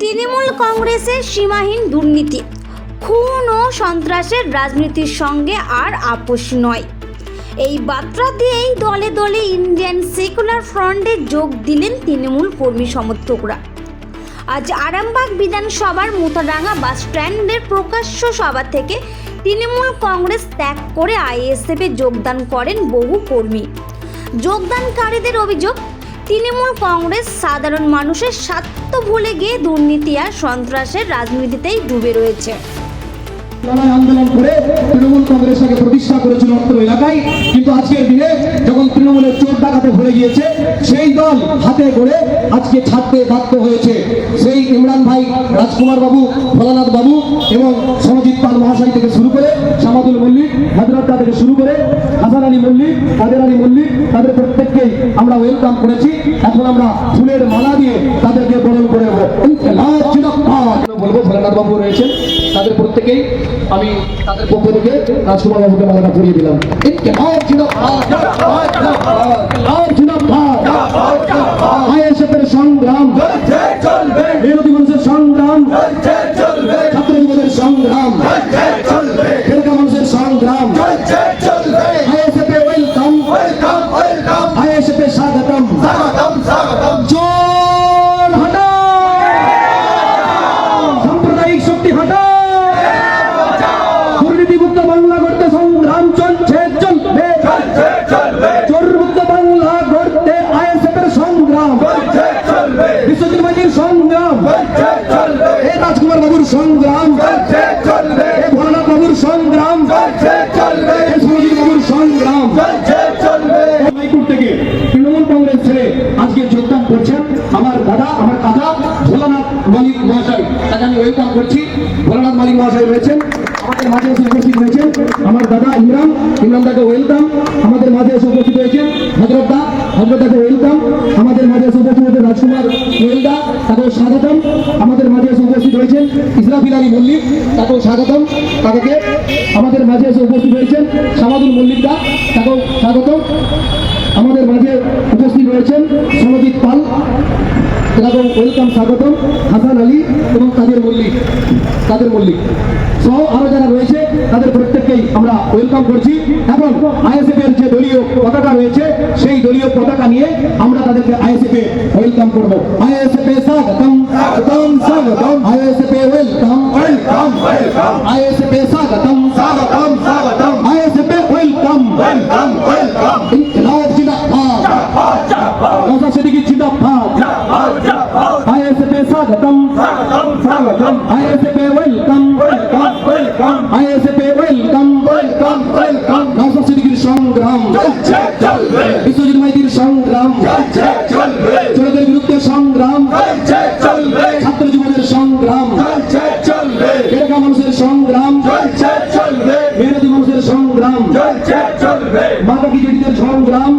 তৃণমূল কংগ্রেসের সীমাহীন দুর্নীতি। খুন ও সন্ত্রাসের রাজনীতির সঙ্গে আর আপোষ নয়। এই বার্তা দিয়েই দলে দলে ইন্ডিয়ান সেকুলার ফ্রন্টে যোগ দিলেন তৃণমূল কর্মী সমর্থকরা। আজ আরামবাগ বিধানসভার মুতাডাঙ্গা বাস স্ট্যান্ডের প্রকাশ্য সভা থেকে তৃণমূল কংগ্রেস ত্যাগ করে আইএসএফে যোগদান করেন বহু কর্মী। যোগদানকারীদের অভিযোগ, তৃণমূল কংগ্রেস সাধারণ মানুষের স্বার্থ ভুলে গিয়ে দুর্নীতি আর সন্ত্রাসের রাজনীতিতেই ডুবে রয়েছে। আন্দোলন করে তৃণমূল প্রতিষ্ঠা করেছিল অত্র এলাকায়। করে আজকে ছাড়তে বাধ্য হয়েছে সেই ইমরান ভাই রাজকুমার বাবু ভোলানাথ বাবু এবং সমজিৎ পাল মহাশয় থেকে শুরু করে শামাদুল মল্লিক হাজরতটা থেকে শুরু করে হাসান আলী মল্লিক কাদের আলী মল্লিক তাদের প্রত্যেককেই আমরা ওয়েলকাম করেছি। এখন আমরা ফুলের মালা দিয়ে তাদেরকে বরণ করে। বলব ভোলানাথ বাবু রয়েছেন। তাদের প্রত্যেকেই আমি তাদের পক্ষ থেকে রাজকুমার বাবুকে মালাটা পরিয়ে দিলাম। জিন্দাবাদ। সংগ্রাম সংগ্রাম। এ রাজকুমার বাবুর সংগ্রাম। এ ভোলানাথ বাবুর সংগ্রাম। এ সুরজিৎ বাবুর সংগ্রাম। থেকে তৃণমূল কংগ্রেস ছেড়ে আজকে যোগদান করছেন আমার দাদা, আমার কাকা ভোলানাথ মালিক মহাশয়। তাকে আমি ওয়েলকাম করছি। ভোলানাথ মালিক মহাশয় রয়েছেন। আমাদের মাঝে এসে উপস্থিত হয়েছেন আমার দাদা ইমরান। ইমরান দাকে ওয়েলকাম আমাদের মাঝে এসে উপস্থিত হয়েছেন হজরত দা হজরত দাকে ওয়েলকাম আমাদের মাঝে এসে উপস্থিত স্বাগতম। আমাদের মাঝে এসে উপস্থিত হয়েছেন ইসরাফিল আলী মল্লিক, তাকেও স্বাগতম। তাকে আমাদের মাঝে এসে উপস্থিত হয়েছেন সামাদুল মল্লিক দা তাকেও স্বাগতম। আমাদের মাঝে উপস্থিত রয়েছেন সমজিৎ পাল এরকম ওয়েলকাম স্বাগতম। হাসান আলী এবং কাদের মল্লিক কাদের মল্লিক। সহ আরও যারা রয়েছে, তাদের প্রত্যেককেই আমরা ওয়েলকাম করছি এবং আইএসএফ এর যে দলীয় পতাকা রয়েছে সেই দলীয় পতাকা নিয়ে আমরা তাদেরকে আইএসএফ এ ওয়েলকাম করব। আইএসএফ এ স্বাগতম স্বাগতম স্বাগতম। আইএসএফ এ ওয়েলকাম ওয়েলকাম ওয়েলকাম আইএসএফ এ স্বাগতম স্বাগতম স্বাগতম। আইএসএফ এ ওয়েলকাম ওয়েলকাম ওয়েলকাম ইনকিলাব জিন্দাবাদ। জাপান নওশাদ সিদ্দিকী জিন্দাবাদ। জাপান জাপান আইএসএফ এ স্বাগতম স্বাগতম। স্বাগতম আইএসএফ এ ওয়েলকাম ওয়েলকাম ওয়েলকাম আইএসএফ এ ওয়েলকাম সংগ্রাম। বিশ্বজিৎ মাইতির সংগ্রাম। ছেলেদের বিরুদ্ধে সংগ্রাম। ছাত্র জীবনের সংগ্রাম। এলাকা মানুষের সংগ্রাম। বিরোধী মানুষের সংগ্রাম। চলছে চলবে মাতা কি সংগ্রাম